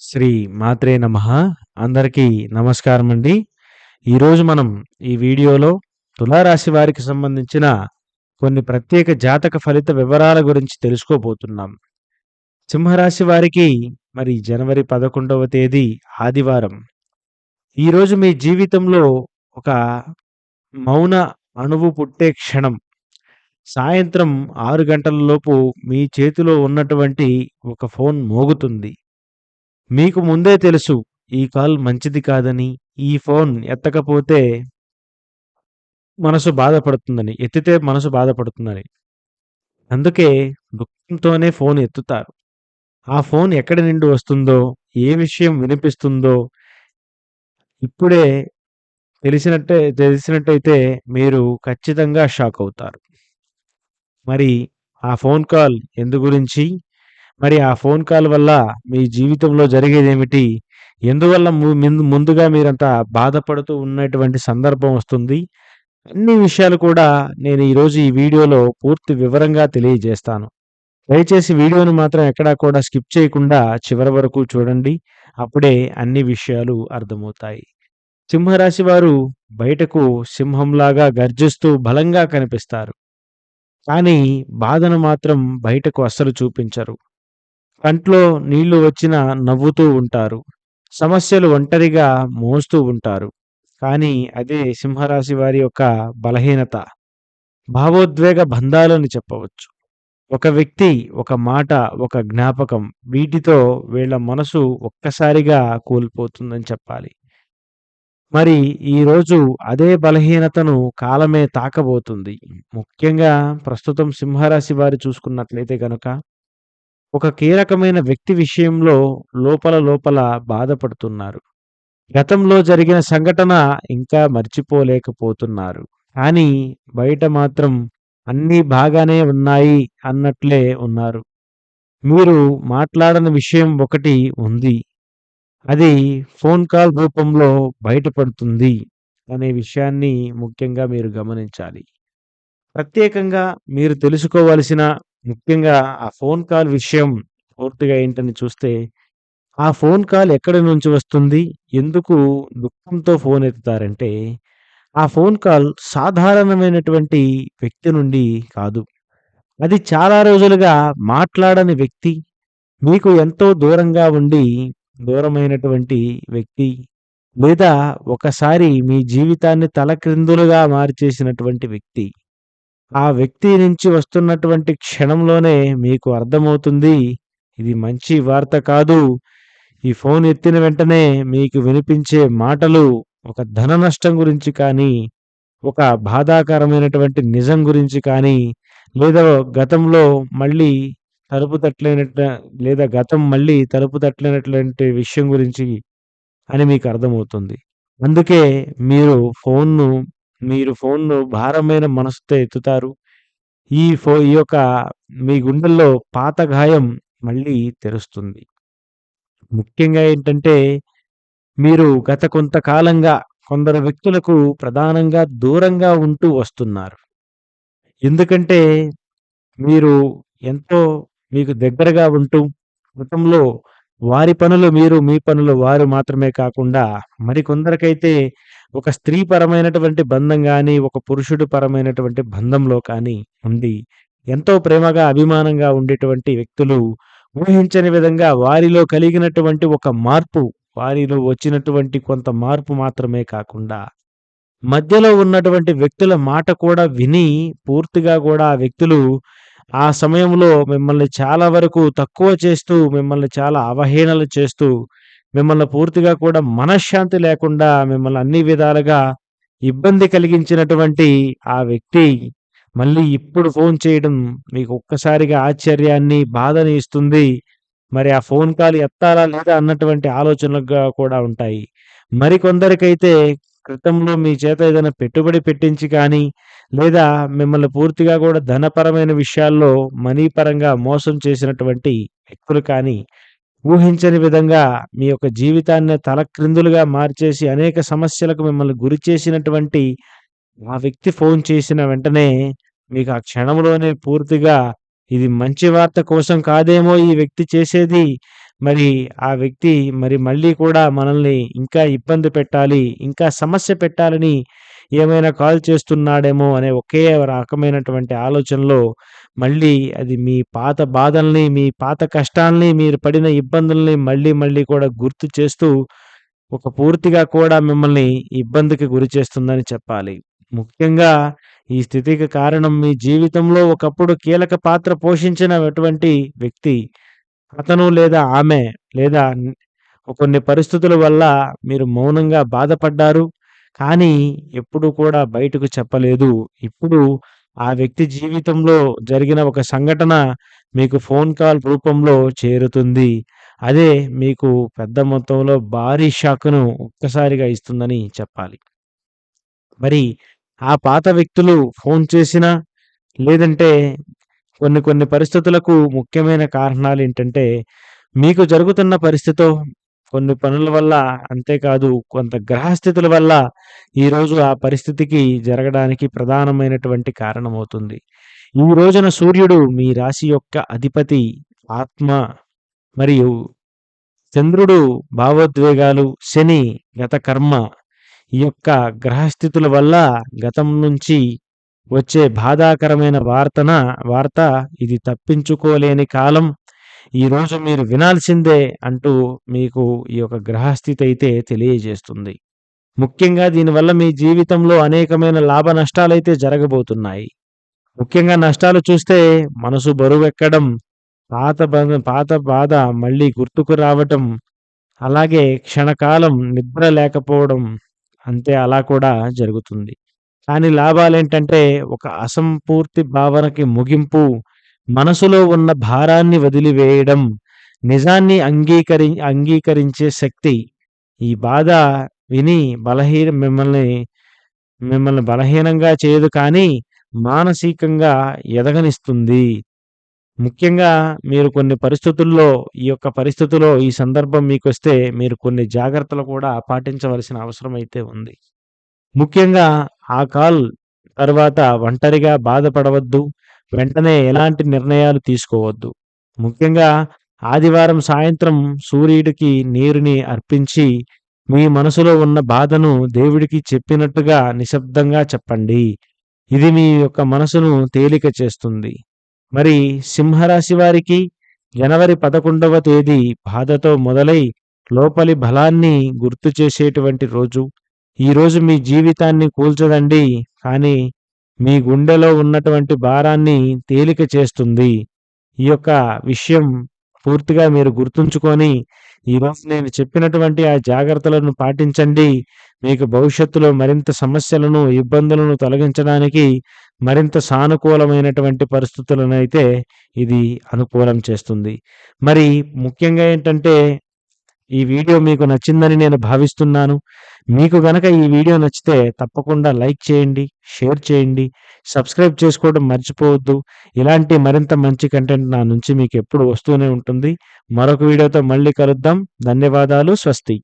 శ్రీ మాత్రే నమ. అందరికీ నమస్కారం అండి ఈరోజు మనం ఈ వీడియోలో తులారాశి వారికి సంబంధించిన కొన్ని ప్రత్యేక జాతక ఫలిత వివరాల గురించి తెలుసుకోబోతున్నాం. సింహరాశి వారికి మరి జనవరి పదకొండవ తేదీ ఆదివారం. ఈరోజు మీ జీవితంలో ఒక మౌన అణువు పుట్టే క్షణం. సాయంత్రం ఆరు గంటల లోపు మీ చేతిలో ఉన్నటువంటి ఒక ఫోన్ మోగుతుంది. మీకు ముందే తెలుసు ఈ కాల్ మంచిది కాదని ఈ ఫోన్ ఎత్తకపోతే మనసు బాధపడుతుందని ఎత్తితే మనసు బాధపడుతుందని. అందుకే దుఃఖంతోనే ఫోన్ ఎత్తుతారు. ఆ ఫోన్ ఎక్కడి నుండి వస్తుందో ఏ విషయం వినిపిస్తుందో ఇప్పుడే తెలిసినట్టే తెలిసినట్టయితే మీరు ఖచ్చితంగా షాక్ అవుతారు. మరి ఆ ఫోన్ కాల్ ఎందు గురించి మరి ఆ ఫోన్ కాల్ వల్ల మీ జీవితంలో జరిగేదేమిటి? ఎందువల్ల ముందు- ముందుగా మీరంతా బాధపడుతూ ఉన్నటువంటి సందర్భం వస్తుంది? అన్ని విషయాలు కూడా నేను ఈరోజు ఈ వీడియోలో పూర్తి వివరంగా తెలియజేస్తాను. దయచేసి వీడియోను మాత్రం ఎక్కడా కూడా స్కిప్ చేయకుండా చివరి వరకు చూడండి. అప్పుడే అన్ని విషయాలు అర్థమవుతాయి. సింహరాశి వారు బయటకు సింహంలాగా గర్జిస్తూ బలంగా కనిపిస్తారు. కానీ బాధను మాత్రం బయటకు అస్సలు చూపించరు. కంట్లో నీళ్ళు వచ్చినా నవ్వుతూ ఉంటారు. సమస్యలు ఒంటరిగా మోస్తూ ఉంటారు. కానీ అదే సింహరాశి వారి యొక్క బలహీనత. భావోద్వేగ బంధాలని చెప్పవచ్చు. ఒక వ్యక్తి ఒక మాట ఒక జ్ఞాపకం వీటితో వీళ్ళ మనసు ఒక్కసారిగా కూలిపోతుందని చెప్పాలి. మరి ఈరోజు అదే బలహీనతను కాలమే తాకబోతుంది. ముఖ్యంగా ప్రస్తుతం సింహరాశి వారు చూసుకున్నట్లయితే గనుక ఒక కీలకమైన వ్యక్తి విషయంలో లోపల లోపల బాధపడుతున్నారు. గతంలో జరిగిన సంఘటన ఇంకా మర్చిపోలేకపోతున్నారు. కానీ బయట మాత్రం అన్నీ బాగానే ఉన్నాయి అన్నట్లే ఉన్నారు. మీరు మాట్లాడని విషయం ఒకటి ఉంది. అది ఫోన్ కాల్ రూపంలో బయటపడుతుంది అనే విషయాన్ని ముఖ్యంగా మీరు గమనించాలి. ప్రత్యేకంగా మీరు తెలుసుకోవలసిన ముఖ్యంగా ఆ ఫోన్ కాల్ విషయం పూర్తిగా ఏంటని చూస్తే ఆ ఫోన్ కాల్ ఎక్కడి నుంచి వస్తుంది? ఎందుకు దుఃఖంతో ఫోన్ ఎత్తుతారంటే ఆ ఫోన్ కాల్ సాధారణమైనటువంటి వ్యక్తి నుండి కాదు. అది చాలా రోజులుగా మాట్లాడని వ్యక్తి మీకు ఎంతో దూరంగా ఉండి దూరమైనటువంటి వ్యక్తి లేదా ఒకసారి మీ జీవితాన్ని తలక్రిందులుగా మార్చేసినటువంటి వ్యక్తి ఆ వ్యక్తి నుంచి వస్తున్నటువంటి క్షణంలోనే మీకు అర్థమవుతుంది. ఇది మంచి వార్త కాదు. ఈ ఫోన్ ఎత్తిన వెంటనే మీకు వినిపించే మాటలు ఒక ధన నష్టం గురించి కానీ ఒక బాధాకరమైనటువంటి నిజం గురించి కానీ లేదా గతంలో మళ్ళీ తలుపు తట్టలేనట్టు లేదా గతం మళ్ళీ తలుపు తట్టలేనటువంటి విషయం గురించి అని మీకు అర్థమవుతుంది. అందుకే మీరు ఫోన్ను మీరు ఫోన్ను భారమైన మనసుతో ఎత్తుతారు. ఈ ఫో ఈ యొక్క మీ గుండెల్లో పాత గాయం మళ్ళీ తెరుస్తుంది. ముఖ్యంగా ఏంటంటే మీరు గత కొంతకాలంగా కొందరు వ్యక్తులకు ప్రధానంగా దూరంగా ఉంటూ వస్తున్నారు. ఎందుకంటే మీరు ఎంతో మీకు దగ్గరగా ఉంటూ గతంలో వారి పనులు మీరు మీ పనులు వారు మాత్రమే కాకుండా మరికొందరికైతే ఒక స్త్రీ పరమైనటువంటి బంధం కానీ ఒక పురుషుడు పరమైనటువంటి బంధంలో కానీ ఉంది ఎంతో ప్రేమగా అభిమానంగా ఉండేటువంటి వ్యక్తులు ఊహించని విధంగా వారిలో కలిగినటువంటి ఒక మార్పు వారిలో వచ్చినటువంటి కొంత మార్పు మాత్రమే కాకుండా మధ్యలో ఉన్నటువంటి వ్యక్తుల మాట కూడా విని పూర్తిగా కూడా ఆ వ్యక్తులు ఆ సమయంలో మిమ్మల్ని చాలా వరకు తక్కువ చేస్తూ మిమ్మల్ని చాలా అవహేళనలు చేస్తూ మిమ్మల్ని పూర్తిగా కూడా మనశ్శాంతి లేకుండా మిమ్మల్ని అన్ని విధాలుగా ఇబ్బంది కలిగించినటువంటి ఆ వ్యక్తి మళ్ళీ ఇప్పుడు ఫోన్ చేయడం మీకు ఒక్కసారిగా ఆశ్చర్యాన్ని బాధని ఇస్తుంది. మరి ఆ ఫోన్ కాల్ ఎత్తాలా లేదా అన్నటువంటి ఆలోచనలుగా కూడా ఉంటాయి. మరికొందరికైతే క్రితంలో మీ చేత ఏదైనా పెట్టుబడి పెట్టించి కానీ లేదా మిమ్మల్ని పూర్తిగా కూడా ధనపరమైన విషయాల్లో మనీ పరంగా మోసం చేసినటువంటి వ్యక్తులు కానీ ఊహించని విధంగా మీ యొక్క జీవితాన్ని తలక్రిందులుగా మార్చేసి అనేక సమస్యలకు మిమ్మల్ని గురి చేసినటువంటి ఆ వ్యక్తి ఫోన్ చేసిన వెంటనే మీకు ఆ క్షణంలోనే పూర్తిగా ఇది మంచి వార్త కోసం కాదేమో ఈ వ్యక్తి చేసేది మరి ఆ వ్యక్తి మరి మళ్ళీ కూడా మనల్ని ఇంకా ఇబ్బంది పెట్టాలి, ఇంకా సమస్య పెట్టాలని ఏమైనా కాల్ చేస్తున్నాడేమో అనే ఒకే రకమైనటువంటి ఆలోచనలో మళ్ళీ అది మీ పాత బాధల్ని, మీ పాత కష్టాల్ని, మీరు పడిన ఇబ్బందుల్ని మళ్ళీ మళ్ళీ కూడా గుర్తు చేస్తూ ఒక పూర్తిగా కూడా మిమ్మల్ని ఇబ్బందికి గురి చేస్తుందని చెప్పాలి. ముఖ్యంగా ఈ స్థితికి కారణం మీ జీవితంలో ఒకప్పుడు కీలక పాత్ర పోషించినటువంటి వ్యక్తి. అతను లేదా ఆమె లేదా కొన్ని పరిస్థితుల వల్ల మీరు మౌనంగా బాధపడ్డారు. కానీ ఎప్పుడూ కూడా బయటకు చెప్పలేదు. ఇప్పుడు ఆ వ్యక్తి జీవితంలో జరిగిన ఒక సంఘటన మీకు ఫోన్ కాల్ రూపంలో చేరుతుంది. అదే మీకు పెద్ద మొత్తంలో భారీ షాక్‌ను ఒక్కసారిగా ఇస్తుందని చెప్పాలి. మరి ఆ పాత వ్యక్తులు ఫోన్ చేసినా, లేదంటే కొన్ని కొన్ని పరిస్థితులకు ముఖ్యమైన కారణాలు ఏంటంటే మీకు జరుగుతున్న పరిస్థితో, కొన్ని పనుల వల్ల, అంతేకాదు కొంత గ్రహస్థితుల వల్ల ఈరోజు ఆ పరిస్థితికి జరగడానికి ప్రధానమైనటువంటి కారణమవుతుంది. ఈ రోజున సూర్యుడు మీ రాశి యొక్క అధిపతి, ఆత్మ మరియు చంద్రుడు భావోద్వేగాలు, శని గత కర్మ. ఈ యొక్క గ్రహస్థితుల వల్ల గతం నుంచి వచ్చే బాధాకరమైన వార్తన వార్త ఇది తప్పించుకోలేని కాలం. ఈరోజు మీరు వినాల్సిందే అంటూ మీకు ఈ యొక్క గ్రహస్థితి అయితే తెలియజేస్తుంది. ముఖ్యంగా దీనివల్ల మీ జీవితంలో అనేకమైన లాభ నష్టాలైతే జరగబోతున్నాయి. ముఖ్యంగా నష్టాలు చూస్తే మనసు బరువెక్కడం, పాత బ పాత బాధ మళ్ళీ గుర్తుకు రావటం, అలాగే క్షణకాలం నిద్ర లేకపోవడం అంతే అలా కూడా జరుగుతుంది. కానీ లాభాలు ఏంటంటే ఒక అసంపూర్తి భావనకి ముగింపు, మనసులో ఉన్న భారాన్ని వదిలివేయడం, నిజాన్ని అంగీకరి అంగీకరించే శక్తి. ఈ బాధ విని బలహీన మిమ్మల్ని మిమ్మల్ని బలహీనంగా చేయదు కానీ మానసికంగా ఎదగనిస్తుంది. ముఖ్యంగా మీరు కొన్ని పరిస్థితుల్లో ఈ యొక్క పరిస్థితిలో ఈ సందర్భం మీకొస్తే మీరు కొన్ని జాగ్రత్తలు కూడా పాటించవలసిన అవసరం అయితే ఉంది. ముఖ్యంగా ఆ కాల్ తర్వాత ఒంటరిగా బాధపడవద్దు. వెంటనే ఎలాంటి నిర్ణయాలు తీసుకోవద్దు. ముఖ్యంగా ఆదివారం సాయంత్రం సూర్యుడికి నీరుని అర్పించి, మీ మనసులో ఉన్న బాధను దేవుడికి చెప్పినట్టుగా నిశ్శబ్దంగా చెప్పండి. ఇది మీ యొక్క మనసును తేలిక చేస్తుంది. మరి సింహరాశి వారికి జనవరి 11వ తేదీ బాధతో మొదలై లోపలి బలాన్ని గుర్తు చేసేటువంటి రోజు. ఈరోజు మీ జీవితాన్ని కూల్చదండి. కానీ మీ గుండెలో ఉన్నటువంటి భారాన్ని తేలిక చేస్తుంది. ఈ యొక్క విషయం పూర్తిగా మీరు గుర్తుంచుకొని, ఈరోజు నేను చెప్పినటువంటి ఆ జాగ్రత్తలను పాటించండి. మీకు భవిష్యత్తులో మరింత సమస్యలను, ఇబ్బందులను తొలగించడానికి మరింత సానుకూలమైనటువంటి పరిస్థితులను అయితే ఇది అనుకూలం చేస్తుంది. మరి ముఖ్యంగా ఏంటంటే, ఈ వీడియో మీకు నచ్చిందని నేను భావిస్తున్నాను. మీకు గనక ఈ వీడియో నచ్చితే తప్పకుండా లైక్ చేయండి, షేర్ చేయండి, సబ్స్క్రైబ్ చేసుకోవడం మర్చిపోవద్దు. ఇలాంటి మరింత మంచి కంటెంట్ నా నుంచి మీకు ఎప్పుడు వస్తూనే ఉంటుంది. మరొక వీడియోతో మళ్ళీ కలుద్దాం. ధన్యవాదాలు. స్వస్తి.